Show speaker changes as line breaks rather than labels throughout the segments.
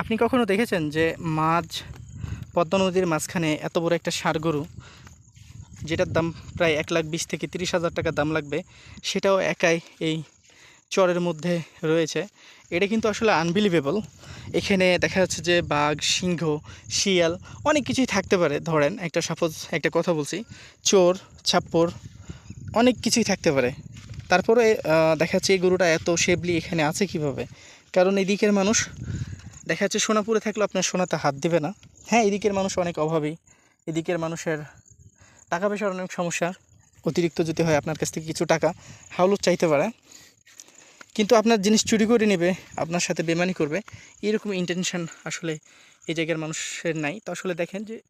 আপনি কখনো দেখেছেন যে মাছ পদ্মা নদীর মাঝখানে এত বড় একটা ষাঁড় গরু, যেটার দাম প্রায় এক লাখ বিশ থেকে তিরিশ হাজার টাকা দাম লাগবে, সেটাও একাই এই চরের মধ্যে রয়েছে? এটা কিন্তু আসলে আনবিলিভেবল এখানে দেখা যাচ্ছে যে বাঘ, সিংহ, শিয়াল অনেক কিছুই থাকতে পারে, ধরেন একটা সাপোজ একটা কথা বলছি, চোর, ছাপ্পর অনেক কিছুই থাকতে পারে। তারপরে দেখা যাচ্ছে এই গরুটা এত শেবলি এখানে আছে কীভাবে? কারণ এদিকের মানুষ দেখা যাচ্ছে সোনাপুরে থাকলে আপনার সোনাতে হাত দিবে না। হ্যাঁ এদিকের মানুষ অনেক অভাবী। এদিকের মানুষের টাকা পয়সার অনেক সমস্যা। অতিরিক্ত যদি হয় আপনার কাছ থেকে কিছু টাকা হাওলত চাইতে পারে। কিন্তু আপনার জিনিস চুরি করে নেবে, আপনার সাথে বেমানি করবে, এরকম ইন্টেনশন আসলে এই জায়গার মানুষের নাই। তো আসলে দেখেন যে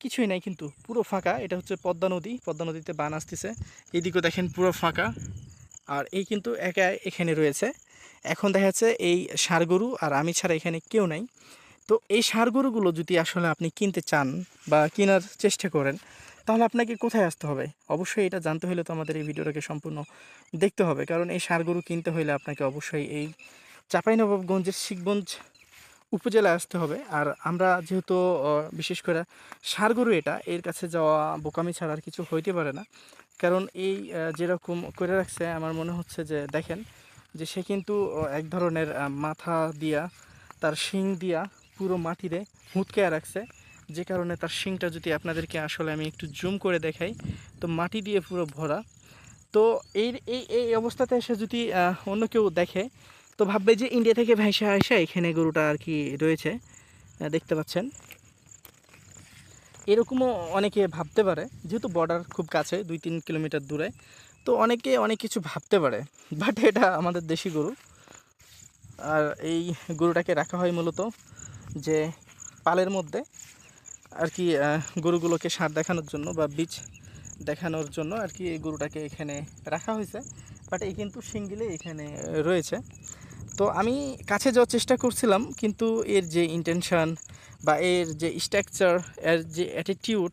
কিছুই নাই কিন্তু পুরো ফাঁকা। এটা হচ্ছে পদ্মা নদী। পদ্মা নদীতে বান আসতেছে। এদিকেও দেখেন পুরো ফাঁকা। আর এই কিন্তু একা এখানে রয়েছে। এখন দেখা যাচ্ছে এই ষাঁড় গরু আর আমি ছাড়া এখানে কেউ নাই। তো এই ষাঁড় গরুগুলো যদি আসলে আপনি কিনতে চান বা কেনার চেষ্টা করেন, তাহলে আপনাকে কোথায় আসতে হবে? অবশ্যই এটা জানতে হলে তো আমাদের এই ভিডিওটাকে সম্পূর্ণ দেখতে হবে। কারণ এই ষাঁড় গরু কিনতে হলে আপনাকে অবশ্যই এই চাঁপাইনবাবগঞ্জের শিখগঞ্জ উপজেলায় আসতে হবে। আর আমরা যেহেতু বিশেষ করে ষাঁড় গরু এটা, এর কাছে যাওয়া বোকামি ছাড়া আর কিছু হইতে পারে না। কারণ এই যেরকম করে রাখছে, আমার মনে হচ্ছে যে দেখেন যে সে কিন্তু এক ধরনের মাথা দিয়া, তার শিং দিয়া পুরো মাটিতে হুঁতকে রাখছে। যে কারণে তার শিংটা যদি আপনাদেরকে আসলে আমি একটু জুম করে দেখাই, তো মাটি দিয়ে পুরো ভরা। তো এই এই এই অবস্থাতে এসে যদি অন্য কেউ দেখে, তো ভাববে যে ইন্ডিয়া থেকে ভাইসা আসা এখানে গরুটা আর কি রয়েছে। দেখতে পাচ্ছেন। এরকমও অনেকে ভাবতে পারে, যেহেতু বর্ডার খুব কাছে, দুই তিন কিলোমিটার দূরে তো অনেকে অনেক কিছু ভাবতে পারে বাট এটা আমাদের দেশি গরু। আর এই গরুটাকে রাখা হয় মূলত যে পালের মধ্যে আর কি গরুগুলোকে সার দেখানোর জন্য বা বীজ দেখানোর জন্য আর কি এই গরুটাকে এখানে রাখা হয়েছে বাট এই কিন্তু সিঙ্গিলে এখানে রয়েছে। তো আমি কাছে যাওয়ার চেষ্টা করছিলাম, কিন্তু এর যে ইন্টেনশন বা এর যে স্ট্রাকচার এর যে অ্যাটিটিউড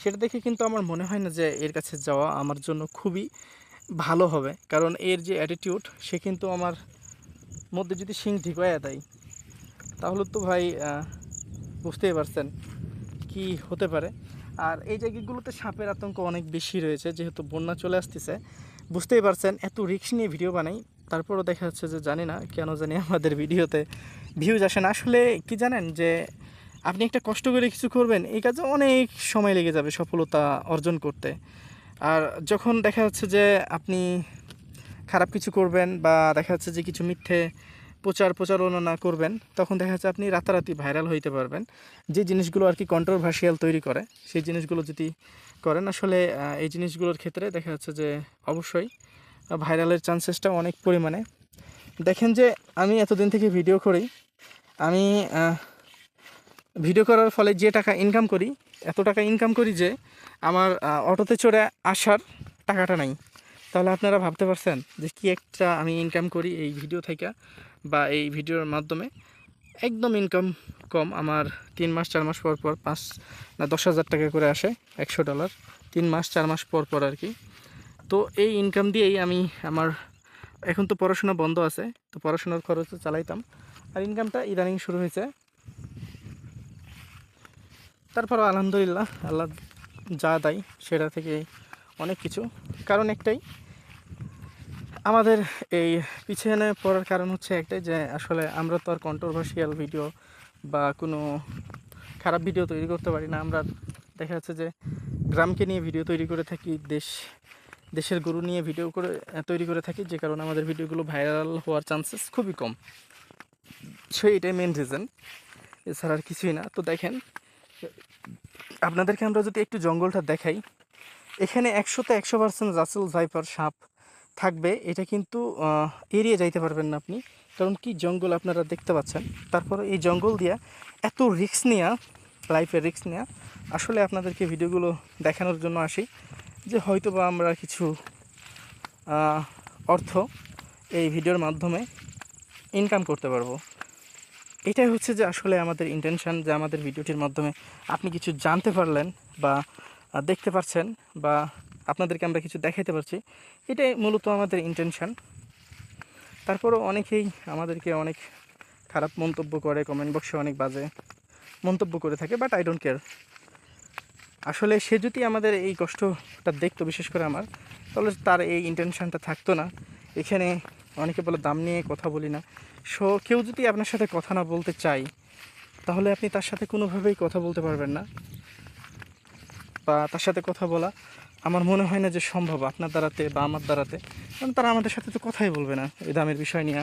সেটা দেখে কিন্তু আমার মনে হয় না যে এর কাছে যাওয়া আমার জন্য খুবই ভালো হবে। কারণ এর যে অ্যাটিটিউড সে কিন্তু আমার মধ্যে যদি শিং ঢিকোয়া দেয়, তাহলে তো ভাই বুঝতেই পারছেন কি হতে পারে। আর এই জায়গাগুলোতে সাপের আতঙ্ক অনেক বেশি রয়েছে, যেহেতু বন্যা চলে আসতেছে। বুঝতেই পারছেন, এত রিক্স নিয়ে ভিডিও বানাই, তারপরও দেখা যাচ্ছে যে জানি না কেন জানি আমাদের ভিডিওতে ভিউজ আসেন আসলে কি জানেন যে আপনি একটা কষ্ট করে কিছু করবেন, এই কাজে অনেক সময় লেগে যাবে সফলতা অর্জন করতে। আর যখন দেখা যাচ্ছে যে আপনি খারাপ কিছু করবেন বা দেখা যাচ্ছে যে কিছু মিথ্যে প্রচার প্রচারণা করবেন, তখন দেখা যাচ্ছে আপনি রাতারাতি ভাইরাল হইতে পারবেন। যে জিনিসগুলো আর কি কন্ট্রোভার্সিয়াল তৈরি করে, সেই জিনিসগুলো যদি করেন, আসলে এই জিনিসগুলোর ক্ষেত্রে দেখা যাচ্ছে যে অবশ্যই ভাইরালের চান্সেসটা অনেক পরিমাণে। দেখেন যে আমি এতদিন থেকে ভিডিও করি, আমি ভিডিও করার ফলে যে টাকা ইনকাম করি, এত টাকা ইনকাম করি যে আমার অটোতে চড়ে আসার টাকাটা নাই। তাহলে আপনারা ভাবতে পারছেন যে কি একটা আমি ইনকাম করি এই ভিডিও থেকে বা এই ভিডিওর মাধ্যমে। একদম ইনকাম কম, আমার তিন মাস, চার মাস পর পর পাঁচ না দশ হাজার টাকা করে আসে, একশো ডলার তিন মাস, চার মাস পর পর আর কি। তো এই ইনকাম দিয়েই আমি আমার, এখন তো পড়াশোনা বন্ধ আছে, তো পড়াশোনার খরচ চালাইতাম। আর ইনকামটা ইদানিং শুরু হয়েছে। তারপরও আলহামদুলিল্লাহ, আল্লাহ যা দেয় সেটা থেকে অনেক কিছু। কারণ একটাই, আমাদের এই পিছনে পড়ার কারণ হচ্ছে একটাই যে আসলে আমরা তো আর কন্ট্রোভার্সিয়াল ভিডিও বা কোনো খারাপ ভিডিও তৈরি করতে পারি না। আমরা দেখা যাচ্ছে যে গ্রামকে নিয়ে ভিডিও তৈরি করে থাকি, দেশ, দেশের গরু নিয়ে ভিডিও করে, তৈরি করে থাকি, যে কারণে আমাদের ভিডিওগুলো ভাইরাল হওয়ার চান্সেস খুবই কম। সো এটাই মেন রিজন এছাড়া আর কিছুই না। তো দেখেন আপনাদেরকে আমরা যদি একটু জঙ্গলটা দেখাই, এখানে একশোতে একশো পার্সেন্ট রাসেল ভাইপার সাপ থাকবে। এটা কিন্তু এড়িয়ে যাইতে পারবেন না আপনি, কারণ কি জঙ্গল আপনারা দেখতে পাচ্ছেন। তারপরে এই জঙ্গল দিয়া এত রিস্ক নেওয়া লাইফের রিস্ক নেওয়া আসলে আপনাদেরকে ভিডিওগুলো দেখানোর জন্য আসি, যে হয়তো বা আমরা কিছু অর্থ এই ভিডিওর মাধ্যমে ইনকাম করতে পারব। এটাই হচ্ছে যে আসলে আমাদের ইন্টেনশন যে আমাদের ভিডিওটির মাধ্যমে আপনি কিছু জানতে পারলেন বা দেখতে পারছেন বা আপনাদেরকে আমরা কিছু দেখাইতে পারছি, এটাই মূলত আমাদের ইন্টেনশন তারপরও অনেকেই আমাদেরকে অনেক খারাপ মন্তব্য করে কমেন্ট বক্সে অনেক বাজে মন্তব্য করে থাকে বাট আই ডোন্ট কেয়ার আসলে সে যদি আমাদের এই কষ্টটা দেখতো, বিশেষ করে আমার, তাহলে তার এই ইন্টেনশনটা থাকতো না। এখানে অনেকে বলে দাম নিয়ে কথা বলি না। সো কেউ যদি আপনার সাথে কথা না বলতে চায়, তাহলে আপনি তার সাথে কোনোভাবেই কথা বলতে পারবেন না। বা তার সাথে কথা বলা আমার মনে হয় না যে সম্ভব আপনার দ্বারাতে বা আমার দ্বারাতে। কারণ তারা আমাদের সাথে তো কথাই বলবে না এই দামের বিষয় নিয়ে।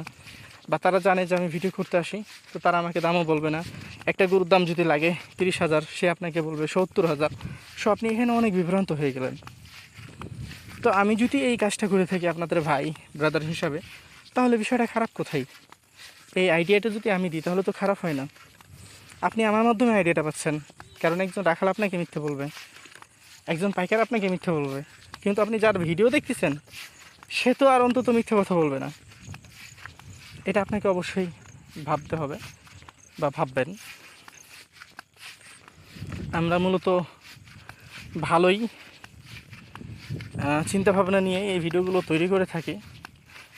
বা তারা জানে যে আমি ভিডিও করতে আসি, তো তারা আমাকে দামও বলবে না। একটা গরুর দাম যদি লাগে তিরিশ হাজার, সে আপনাকে বলবে সত্তর হাজার। সো আপনি এখানে অনেক বিভ্রান্ত হয়ে গেলেন। তো আমি যদি এই কাজটা করে থাকি আপনাদের ভাই ব্রাদার হিসাবে তাহলে বিষয়টা খারাপ কোথায়? এই আইডিয়াটা যদি আমি দিই, তাহলে তো খারাপ হয় না। আপনি আমার মাধ্যমে আইডিয়াটা পাচ্ছেন। কারণ একজন রাখাল আপনাকে মিথ্যে বলবে। একজন পাইকার আপনাকে মিথ্যে বলবে। কিন্তু আপনি যার ভিডিও দেখতেছেন, সে তো আর অন্তত মিথ্যে কথা বলবে না। এটা আপনাকে অবশ্যই ভাবতে হবে বা ভাববেন। আমরা মূলত ভালোই চিন্তা ভাবনা নিয়ে এই ভিডিওগুলো তৈরি করে থাকি।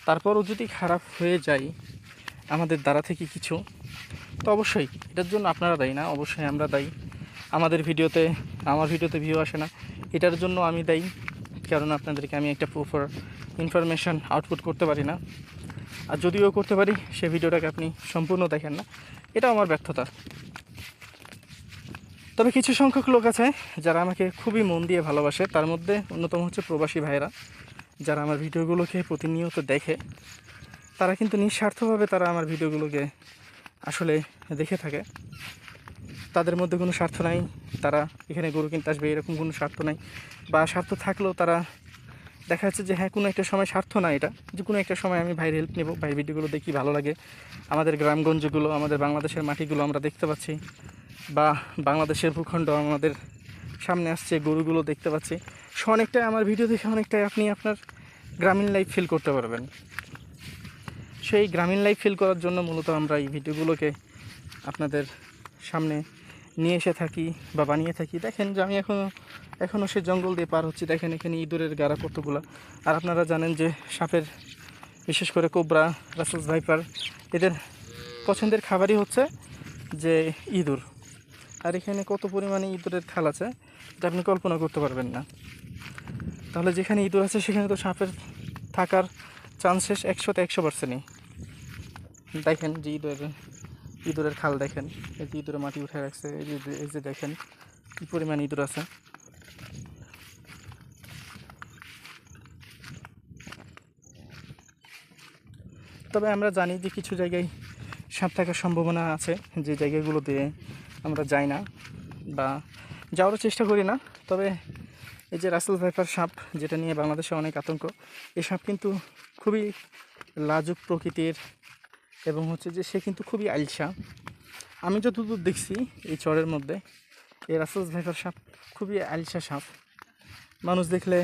তারপরও যদি খারাপ হয়ে যায় আমাদের দ্বারা থেকে কিছু, তো অবশ্যই এটার জন্য আপনারা দায়ী না, অবশ্যই আমরা দায়ী। আমাদের ভিডিওতে, আমার ভিডিওতে ভিউ আসে না। এটার জন্য আমি দায়ী কারণ আপনাদেরকে আমি একটা প্রপার ইনফরমেশান আউটপুট করতে পারি না। আর যদিও করতে পারি, সে ভিডিওটাকে আপনি সম্পূর্ণ দেখেন না। এটা আমার ব্যর্থতা। তবে কিছু সংখ্যক লোক আছে যারা আমাকে খুবই মন দিয়ে ভালোবাসে। তার মধ্যে অন্যতম হচ্ছে প্রবাসী ভাইরা যারা আমার ভিডিওগুলোকে প্রতিনিয়ত দেখে, তারা কিন্তু নিঃস্বার্থভাবে তারা আমার ভিডিওগুলোকে আসলে দেখে থাকে। তাদের মধ্যে কোনো স্বার্থ নাই, তারা এখানে গরু কিনতে আসবে, এরকম কোনো স্বার্থ নাই। বা স্বার্থ থাকলেও তারা দেখা যাচ্ছে যে হ্যাঁ কোনো একটা সময় স্বার্থ না এটা, যে কোনো একটা সময় আমি ভাইয়ের হেল্প নেব ভাই ভিডিওগুলো দেখি ভালো লাগে। আমাদের গ্রামগঞ্জগুলো, আমাদের বাংলাদেশের মাটিগুলো আমরা দেখতে পাচ্ছি। বা বাংলাদেশের ভূখণ্ড, আমাদের সামনে আসছে, গরুগুলো দেখতে পাচ্ছি। সো অনেকটাই আমার ভিডিও দেখে অনেকটাই আপনি আপনার গ্রামীণ লাইফ ফিল করতে পারবেন। সেই গ্রামীণ লাইফ ফিল করার জন্য মূলত আমরা এই ভিডিওগুলোকে আপনাদের সামনে নিয়ে এসে থাকি বা বানিয়ে থাকি। দেখেন যে আমি এখনও এখনও সে জঙ্গল দিয়ে পার হচ্ছি। দেখেন এখানে ইঁদুরের গাড়া কতগুলো। আর আপনারা জানেন যে সাপের, বিশেষ করে কোবরা, রাসেলস ভাইপার, এদের পছন্দের খাবারই হচ্ছে যে ইঁদুর। আর এখানে কত পরিমাণে ইঁদুরের খাল আছে, এটা আপনি কল্পনা করতে পারবেন না। তাহলে যেখানে ইঁদুর আছে, সেখানে তো সাপের থাকার চান্সেস একশোতে একশো পার্সেন্টই দেখেন যে ইঁদুরের ইঁদুরের খাল দেখেন, এই যে ইঁদুরে মাটি উঠে রাখছে, এই যে এই যে দেখেন কী পরিমাণ ইঁদুর আছে। তবে আমরা জানি যে কিছু জায়গায় সাপ থাকার সম্ভাবনা আছে, যে জায়গাগুলোতে আমরা যাই না বা যাওয়ারও চেষ্টা করি না। তবে এই যে রাসেল ভাইপার সাপ যেটা নিয়ে বাংলাদেশে অনেক আতঙ্ক, এই সাপ কিন্তু খুবই লাজুক প্রকৃতির এবং হচ্ছে যে সে কিন্তু খুবই আলসা। আমি যতদূর দেখছি এই চরের মধ্যে, এই রাসেলস ভাইপার সাপ খুবই আলসা সাপ। মানুষ দেখলে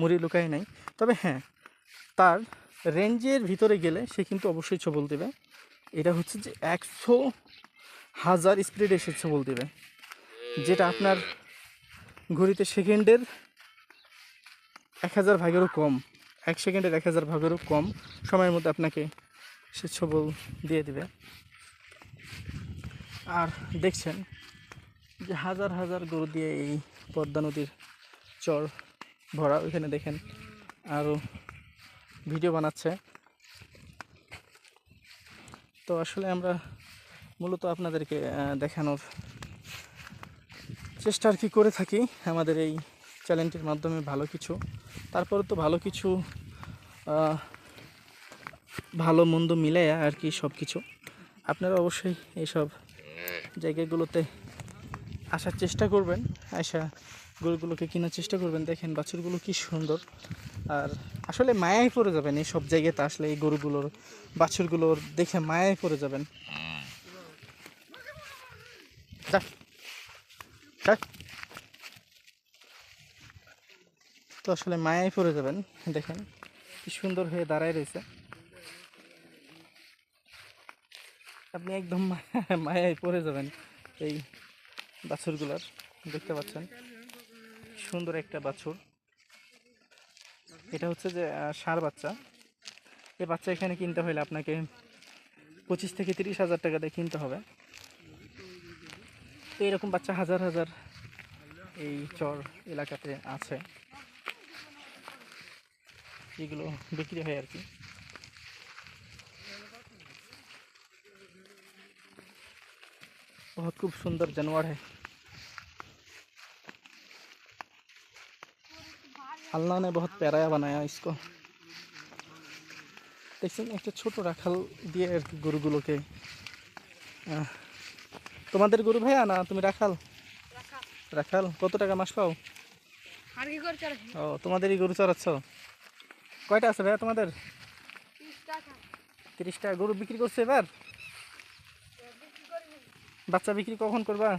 মুড়ি লুকায় নাই তবে হ্যাঁ তার রেঞ্জের ভিতরে গেলে সে কিন্তু অবশ্যই ছবল দেবে। এটা হচ্ছে যে একশো হাজার স্পিডে সে ছবল দেবে। যেটা আপনার ঘড়িতে সেকেন্ডের এক হাজার ভাগেরও কম, এক সেকেন্ডের এক হাজার ভাগেরও কম সময়ের মধ্যে আপনাকে সে ছবল দিয়ে দেবে। আর দেখছেন যে হাজার হাজার গরু দিয়ে এই পদ্মা নদীর চর ভরা, ওইখানে দেখেন আরও ভিডিও বানাচ্ছে। তো আসলে আমরা মূলত আপনাদেরকে দেখানোর চেষ্টা আর কি করে থাকি আমাদের এই চ্যানেলটির মাধ্যমে ভালো কিছু। তারপরে তো ভালো কিছু ভালো মন্দ মিলে আর কি সব কিছু আপনারা অবশ্যই এইসব জায়গাগুলোতে আসার চেষ্টা করবেন আসা গরুগুলোকে কেনার চেষ্টা করবেন। দেখেন বাছুরগুলো কি সুন্দর। আর আসলে মায়ায় পড়ে যাবেন এই সব জায়গাতে, আসলে এই গরুগুলোর, বাছুরগুলোর দেখে মায়ায় পড়ে যাবেন। তো আসলে মায়াই পড়ে যাবেন, দেখেন কি সুন্দর হয়ে দাঁড়ায় রয়েছে। আপনি একদম মায়া- মায়ায় পড়ে যাবেন এই বাছুরগুলার, দেখতে পাচ্ছেন। সুন্দর একটা বাছুর। এটা হচ্ছে যে ষাঁড় বাচ্চা। এই বাচ্চা এখানে কিনতে হলে আপনাকে পঁচিশ থেকে তিরিশ হাজার টাকা দিয়ে কিনতে হবে। তো এরকম বাচ্চা হাজার হাজার এই চর এলাকাতে আছে এগুলো বিক্রি হয় আর কি बहुत खूब सुंदर जानवर है अल्लाह ने बहुत प्यारा बनाया इसको দেখছেন একটা ছোট রাখাল দিয়ে আর কি গরুগুলোকে আহ, তোমাদের গরু ভাইয়া না তুমি রাখাল? রাখাল। কত টাকা মাস পাও? ও তোমাদেরই গরু চড়াচ্ছ? কয়টা আছে ভাইয়া তোমাদের?
তিরিশ টাকা।
তিরিশটা গরু বিক্রি করছে এবার? বাচ্চা বিক্রি কখন করবা?